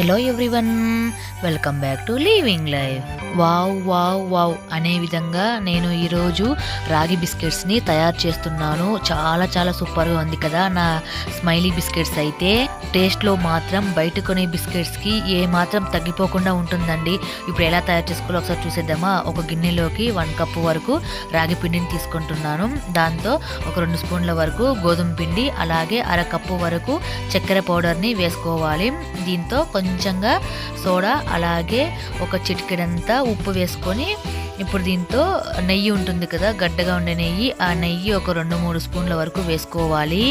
Hello everyone welcome back to living life wow wow wow అనే విధంగా నేను ఈరోజు రాగి బిస్కెట్స్ని తయారు చేస్తున్నాను. చాలా చాలా సూపర్గా ఉంది కదా నా స్మైలీ బిస్కెట్స్ అయితే. టేస్ట్లో మాత్రం బయట కొనే బిస్కెట్స్కి ఏ మాత్రం తగ్గిపోకుండా ఉంటుందండి. ఇప్పుడు ఎలా తయారు చేసుకోవాలో ఒకసారి చూసేద్దామా? ఒక గిన్నెలోకి వన్ కప్ వరకు రాగి పిండిని తీసుకుంటున్నాను. దాంతో ఒక రెండు స్పూన్ల వరకు గోధుమ పిండి అలాగే అర కప్పు వరకు చక్కెర పౌడర్ని వేసుకోవాలి. దీంతో కొంచెం కొంచెంగా సోడా అలాగే ఒక చిటికెడంతా ఉప్పు వేసుకొని ఇప్పుడు దీంతో నెయ్యి ఉంటుంది కదా గడ్డగా ఉండే నెయ్యి ఆ నెయ్యి ఒక రెండు మూడు స్పూన్ల వరకు వేసుకోవాలి.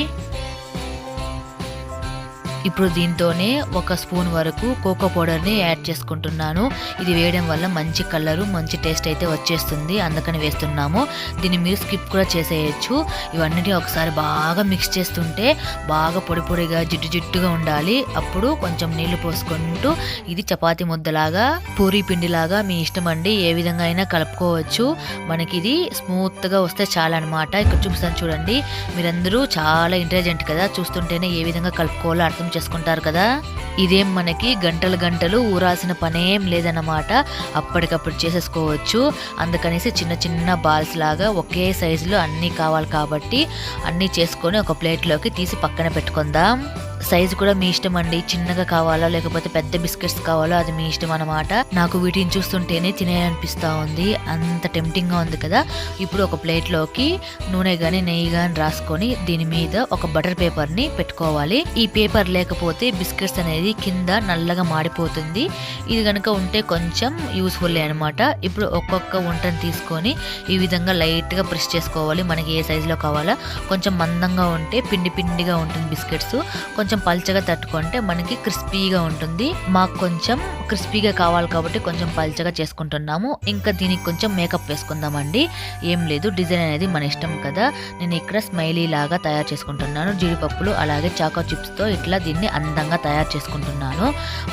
ఇప్పుడు దీంతోనే ఒక స్పూన్ వరకు కోకో పౌడర్ని యాడ్ చేసుకుంటున్నాను. ఇది వేయడం వల్ల మంచి కలరు మంచి టేస్ట్ అయితే వచ్చేస్తుంది. అందుకని వేస్తున్నాము. దీన్ని మీరు స్కిప్ కూడా చేసేయచ్చు. ఇవన్నీ ఒకసారి బాగా మిక్స్ చేస్తుంటే బాగా పొడి పొడిగా జిడ్డు జిడ్డుగా ఉండాలి. అప్పుడు కొంచెం నీళ్ళు పోసుకుంటూ ఇది చపాతి ముద్దలాగా పూరి పిండిలాగా మీ ఇష్టం అండి. ఏ విధంగా అయినా కలుపుకోవచ్చు. మనకి ఇది స్మూత్గా వస్తే చాలా అనమాట ఇక్కడ చూపిస్తాను చూడండి. మీరందరూ చాలా ఇంటెలిజెంట్ కదా. చూస్తుంటేనే ఏ విధంగా కలుపుకోవాలో అర్థం చేసుకుంటారు కదా? ఇదేం మనకి గంటలు గంటలు ఊరాల్సిన పనేం లేదన్నమాట. అప్పటికప్పుడు చేసేసుకోవచ్చు. అందుకనేసి చిన్న చిన్న బాల్స్ లాగా ఒకే సైజులో అన్నీ కావాలి కాబట్టి అన్నీ చేసుకొని ఒక ప్లేట్లోకి తీసి పక్కన పెట్టుకుందాం. సైజు కూడా మీ ఇష్టం అండి. చిన్నగా కావాలా లేకపోతే పెద్ద బిస్కెట్స్ కావాలో అది మీ ఇష్టం అనమాట నాకు వీటిని చూస్తుంటేనే తినేయాలనిపిస్తా ఉంది. అంత టెంప్టింగ్గా ఉంది కదా. ఇప్పుడు ఒక ప్లేట్లోకి నూనె కానీ నెయ్యి గాని రాసుకొని దీని మీద ఒక బటర్ పేపర్ని పెట్టుకోవాలి. ఈ పేపర్ లేకపోతే బిస్కెట్స్ అనేది కింద నల్లగా మాడిపోతుంది. ఇది కనుక ఉంటే కొంచెం యూస్ఫుల్ అనమాట ఇప్పుడు ఒక్కొక్క వంటను తీసుకొని ఈ విధంగా లైట్గా ప్రెస్ చేసుకోవాలి. మనకి ఏ సైజులో కావాలా. కొంచెం మందంగా ఉంటే పిండి పిండిగా ఉంటుంది బిస్కెట్స్. కొంచెం పల్చగా తట్టుకుంటే మనకి క్రిస్పీగా ఉంటుంది. మాకు కొంచెం క్రిస్పీగా కావాలి కాబట్టి కొంచెం పల్చగా చేసుకుంటున్నాము. ఇంకా దీనికి కొంచెం మేకప్ వేసుకుందామండి. ఏం లేదు డిజైన్ అనేది మన ఇష్టం కదా. నేను ఇక్కడ స్మైలీ లాగా తయారు చేసుకుంటున్నాను. జీడిపప్పులు అలాగే చాకో చిప్స్తో ఇట్లా దీన్ని అందంగా తయారు చేసుకుంటున్నాను.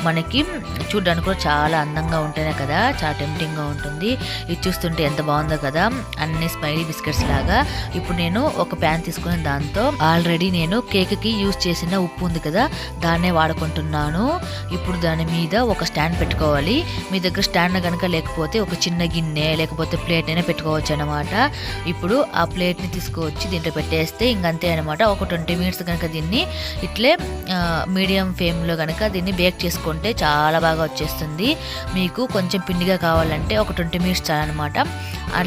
మనకి చూడడానికి కూడా చాలా అందంగా ఉంటేనే కదా చాలా టెంప్టింగ్గా ఉంటుంది. ఇది చూస్తుంటే ఎంత బాగుందో కదా. అన్ని స్మైలీ బిస్కెట్స్ లాగా. ఇప్పుడు నేను ఒక ప్యాన్ తీసుకుని దాంతో ఆల్రెడీ నేను కేక్కి యూజ్ చేసిన ఉప్పు ఉంది కదా దాన్నే వాడుకుంటున్నాను. ఇప్పుడు దాని మీద ఒక స్టాండ్ పెట్టుకోవాలి. మీ దగ్గర స్టాండ్ కనుక లేకపోతే ఒక చిన్న గిన్నె లేకపోతే ప్లేట్ అయినా పెట్టుకోవచ్చు అనమాట ఇప్పుడు ఆ ప్లేట్ని తీసుకువచ్చి దీంట్లో పెట్టేస్తే ఇంకంతే అనమాట ఒక ట్వంటీ మినిట్స్ కనుక దీన్ని ఇట్లే మీడియం ఫ్లేమ్లో కనుక దీన్ని బేక్ చేసుకుంటే చాలా బాగా వచ్చేస్తుంది. మీకు కొంచెం పిండిగా కావాలంటే ఒక ట్వంటీ మినిట్స్ చాలన్నమాట.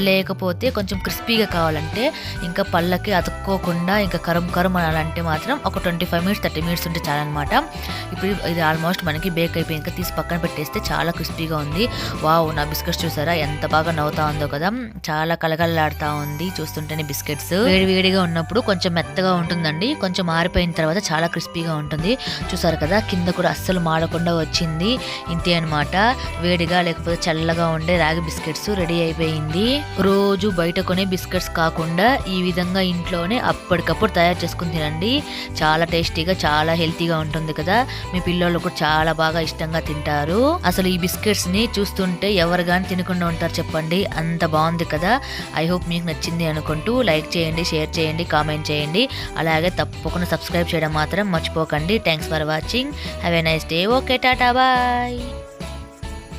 లేకపోతే కొంచెం క్రిస్పీగా కావాలంటే ఇంకా పళ్ళకి అతుక్కోకుండా ఇంకా కరం కరం అనాలంటే మాత్రం ఒక twenty five minutes thirty minutes ఉంటే చాలన్నమాట. ఇప్పుడు ఇది ఆల్మోస్ట్ మనకి బేక్ అయిపోయి ఇంకా తీసి పక్కన పట్టేస్తే చాలా క్రిస్పీగా ఉంది. వావ్ నా బిస్కెట్స్ చూసారా? ఎంత బాగా నవ్వుతా ఉందో కదా. చాలా కలగల్లాడుతా ఉంది చూస్తుంటేనే బిస్కెట్స్. వేడి వేడిగా ఉన్నప్పుడు కొంచెం మెత్తగా ఉంటుందండి. కొంచెం మారిపోయిన తర్వాత చాలా క్రిస్పీగా ఉంటుంది. చూసారు కదా కింద కూడా అస్సలు మాడకుండా వచ్చింది. ఇంతే అనమాట వేడిగా లేకపోతే చల్లగా ఉండే రాగి బిస్కెట్స్ రెడీ అయిపోయింది. రోజు బయట కొనే బిస్కెట్స్ కాకుండా ఈ విధంగా ఇంట్లోనే అప్పటికప్పుడు తయారు చేసుకుని తినండి. చాలా టేస్టీగా చాలా హెల్తీగా ఉంటుంది కదా. మీ పిల్లలు కూడా చాలా బాగా ఇష్టంగా తింటారు. అసలు ఈ బిస్కెట్స్ని చూస్తుంటే ఎవరు కానీ తినకుండా ఉంటారు చెప్పండి. అంత బాగుంది కదా. ఐ హోప్ మీకు నచ్చింది అనుకుంటూ లైక్ చేయండి షేర్ చేయండి కామెంట్ చేయండి. అలాగే తప్పకుండా సబ్స్క్రైబ్ చేయడం మాత్రం మర్చిపోకండి. Thanks for watching have a nice day okay tata bye